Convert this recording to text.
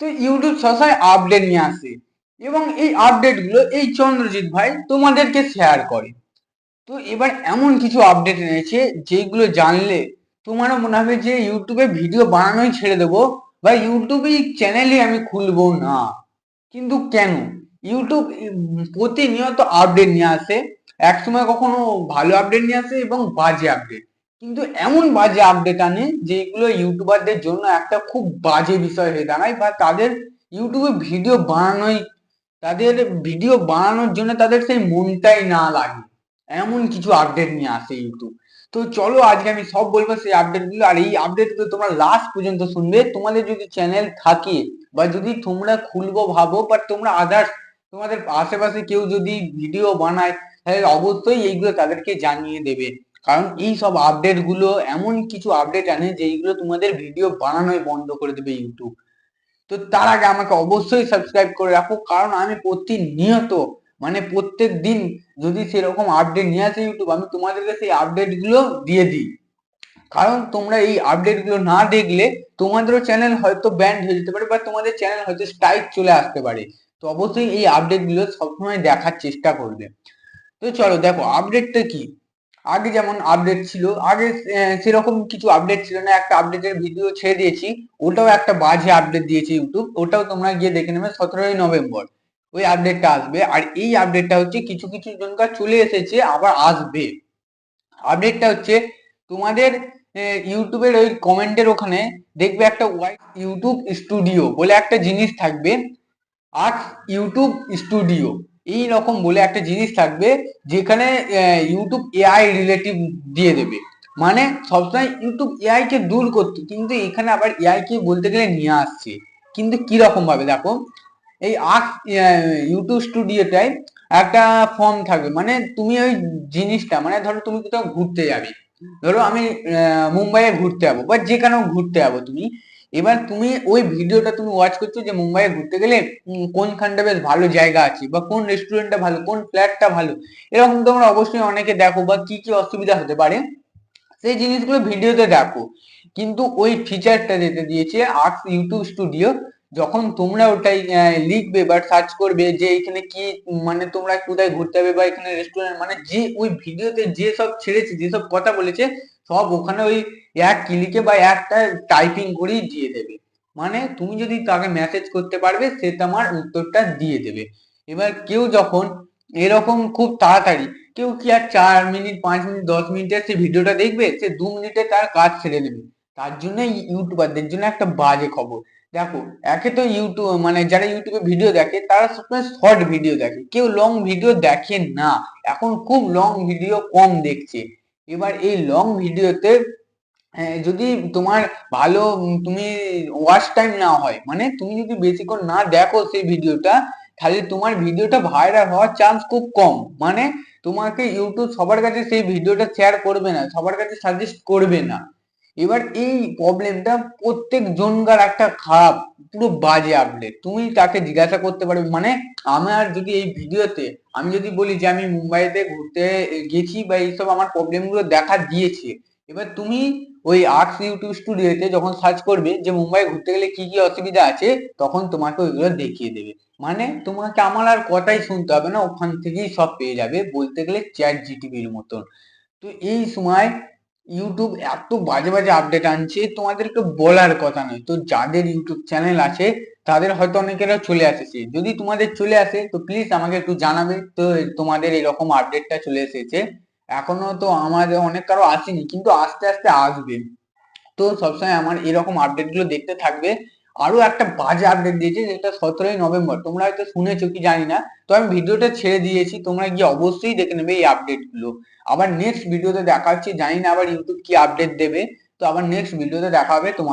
তো ইউটিউব সবসময় আপডেট নিয়ে আসে। এবং এই আপডেটগুলো এই চন্দ্রজিৎ ভাই তোমাদেরকে শেয়ার করে। তো এবার এমন কিছু আপডেট এনেছে যেগুলো জানলে তোমারও মনে হবে যে ইউটিউবে ভিডিও বানানোই ছেড়ে দেবো বা ইউটিউবে চ্যানেলই আমি খুলবো না। কিন্তু কেন? ইউটিউব প্রতিনিয়ত আপডেট নিয়ে আসে। একসময় কখনো ভালো আপডেট নিয়ে আসে এবং বাজে আপডেট কিন্তু এমন বাজে আপডেট আনে যেগুলো ইউটিউবারদের জন্য একটা খুব বাজে বিষয় হয়ে দাঁড়ায় বা তাদের ইউটিউবে ভিডিও বানানোই, তাদের ভিডিও বানানোর জন্য তাদের সেই মনটাই না লাগে। এমন কিছু আপডেট নিয়ে আসে ইউটিউব তো চলো আজকে আমি সব বলব সেই আপডেটগুলো। আর এই আপডেটগুলো তোমরা লাস্ট পর্যন্ত শুনবে। তোমাদের যদি চ্যানেল থাকে বা যদি তোমরা খুলবো, ভাবো, বা তোমরা আদার্স তোমাদের আশেপাশে কেউ যদি ভিডিও বানায়, তাহলে অবশ্যই এইগুলো তাদেরকে জানিয়ে দেবে। কারণ এই সব আপডেটগুলো এমন কিছু আপডেট আনে যেইগুলো তোমাদের ভিডিও বানানোই বন্ধ করে দেবে ইউটিউব তো তার আগে আমাকে অবশ্যই সাবস্ক্রাইব করে রাখো, কারণ আমি প্রতিনিয়ত মানে প্রত্যেক দিন যদি সেরকম আপডেট নিয়ে আসে ইউটিউব আমি তোমাদেরকে সেই আপডেটগুলো দিয়ে দিই। কারণ তোমরা এই আপডেটগুলো না দেখলে তোমাদেরও চ্যানেল হয়তো ব্যান্ড হয়ে যেতে পারে বা তোমাদের চ্যানেল হয়তো স্ট্রাইক চলে আসতে পারে। তো অবশ্যই এই আপডেটগুলো সবসময় দেখার চেষ্টা করবে। তো চলো দেখো আপডেটটা কি? আগে যেমন আপডেট ছিল, আগে সেরকম কিছু আপডেট ছিল না। একটা আপডেটের ভিডিও ছেড়ে দিয়েছি, ওটাও একটা বাজে আপডেট দিয়েছে ইউটিউব ওটাও তোমরা গিয়ে দেখে নেবে সতেরোই নভেম্বর। ওই আপডেটটা আসবে, আর এই আপডেটটা হচ্ছে কিছু কিছু জনকার চলে এসেছে, আবার আসবে। আপডেটটা হচ্ছে তোমাদের ইউটিউবের ওই কমেন্টের ওখানে দেখবে একটা ওয়াইট ইউটিউব স্টুডিও বলে একটা জিনিস থাকবে আর ইউটিউব স্টুডিও এই রকম বলে একটা জিনিস থাকবে যেখানে ইউটিউব এআই রিলেটিভ দিয়ে দেবে। মানে সবসময় ইউটিউব এআই কে দূর করতো, কিন্তু এখানে আবার এআই কে বলতে গেলে নিয়ে আসছে। কিন্তু কি রকম ভাবে দেখো, এই আর্ট ইউটিউব স্টুডিওটায় একটা ফর্ম থাকবে। মানে তুমি ওই জিনিসটা মানে ধরো তুমি কোথাও ঘুরতে যাবে। ধরো আমি মুম্বাইয়ে ঘুরতে যাব, বা যেখানেও ঘুরতে যাব তুমি। এবার তুমি ওই ভিডিওটা তুমি ওয়াচ করছ যে মুম্বাইয়ে ঘুরতে গেলে কোনখানটা বেশ ভালো জায়গা আছে বা কোন রেস্টুরেন্টটা ভালো, কোন ফ্ল্যাটটা ভালো? এরকম তোমরা অবশ্যই অনেকে দেখো বা কি কি অসুবিধা হতে পারে। সেই জিনিসগুলো ভিডিওতে দেখো। কিন্তু ওই ফিচারটা যেতে দিয়েছে আর্টস ইউটিউব স্টুডিও যখন তোমরা ওটাই লিখবে বা সার্চ করবে যে এখানে কি মানে তোমরা কোথায় ঘুরতে যাবে বা এখানে রেস্টুরেন্ট মানে যে ওই ভিডিওতে যে সব ছেড়েছে যেসব কথা বলেছে সব ওখানে ওই এক ক্লিকে বা একটা টাইপিং করেই দিয়ে দেবে। মানে তুমি যদি তাকে মেসেজ করতে পারবে, সে তোমার উত্তরটা দিয়ে দেবে। এবার কেউ যখন এরকম খুব তাড়াতাড়ি, কেউ কি আর চার মিনিট পাঁচ মিনিট দশ মিনিটের সে ভিডিওটা দেখবে? সে দু মিনিটে তার কাজ ছেড়ে নেবে। তার জন্য ইউটিউবারদের জন্য একটা বাজে খবর। দেখো, একে তো ইউটিউব মানে যারা ইউটিউবে ভিডিও দেখে, তারা সবসময় শর্ট ভিডিও দেখে। কেউ লং ভিডিও দেখে না। এখন খুব লং ভিডিও কম দেখছে। এবার এই লং ভিডিওতে হ্যাঁ, যদি তোমার ভালো তুমি ওয়াচ টাইম না হয় মানে তুমি যদি বেশিক্ষণ না দেখো সেই ভিডিওটা তাহলে তোমার ভিডিওটা ভাইরাল হওয়ার চান্স খুব কম। মানে তোমাকে ইউটিউব সবার কাছে সেই ভিডিওটা শেয়ার করবে না সবার কাছে সাজেস্ট করবে না। এবার এই প্রবলেমটা প্রত্যেক জনকার একটা খারাপ, পুরো বাজে আপডেট তুমি তাকে জিজ্ঞাসা করতে পারবে মানে আমার যদি এই ভিডিওতে, আমি যদি বলি যে আমি মুম্বাইতে ঘুরতে গেছি বা এইসব আমার প্রবলেমগুলো দেখা দিয়েছে, এবার তুমি ওই আর্টস ইউটিউব স্টুডিওতে যখন সার্চ করবে যে মুম্বাই ঘুরতে গেলে কি কি অসুবিধা আছে, তখন তোমাকে ওইগুলো দেখিয়ে দেবে। মানে তোমাকে আমার আর কথাই শুনতে হবে না, ওখান থেকেই সব পেয়ে যাবে, বলতে গেলে চ্যাট জিটিভির মতন। তো এই সময় ইউটিউব এত বাজে বাজে আপডেট আনছে, তোমাদেরকে বলার কথা নয়। তো যাদের ইউটিউব চ্যানেল আছে, তাদের হয়তো অনেকেরা চলে আসেছে যদি তোমাদের চলে আসে, তো প্লিজ আমাকে একটু জানাবে। তো তোমাদের এরকম আপডেটটা চলে এসেছে। এখনও তো আমাদের অনেক কারও আসেনি, কিন্তু আস্তে আস্তে আসবে। তো সবসময় আমার এরকম আপডেটগুলো দেখতে থাকবে। আরও একটা বাজে আপডেট দিয়েছে, যেটা সতেরোই নভেম্বর। তোমরা হয়তো শুনেছো, কি জানি না। তো আমি ভিডিওটা ছেড়ে দিয়েছি, তোমরা গিয়ে অবশ্যই দেখে নেবে এই আপডেটগুলো আবার নেক্সট ভিডিওতে দেখা হচ্ছে জানি না আবার ইউটিউব কি আপডেট দেবে। তো আবার নেক্সট ভিডিওতে দেখা হবে তোমার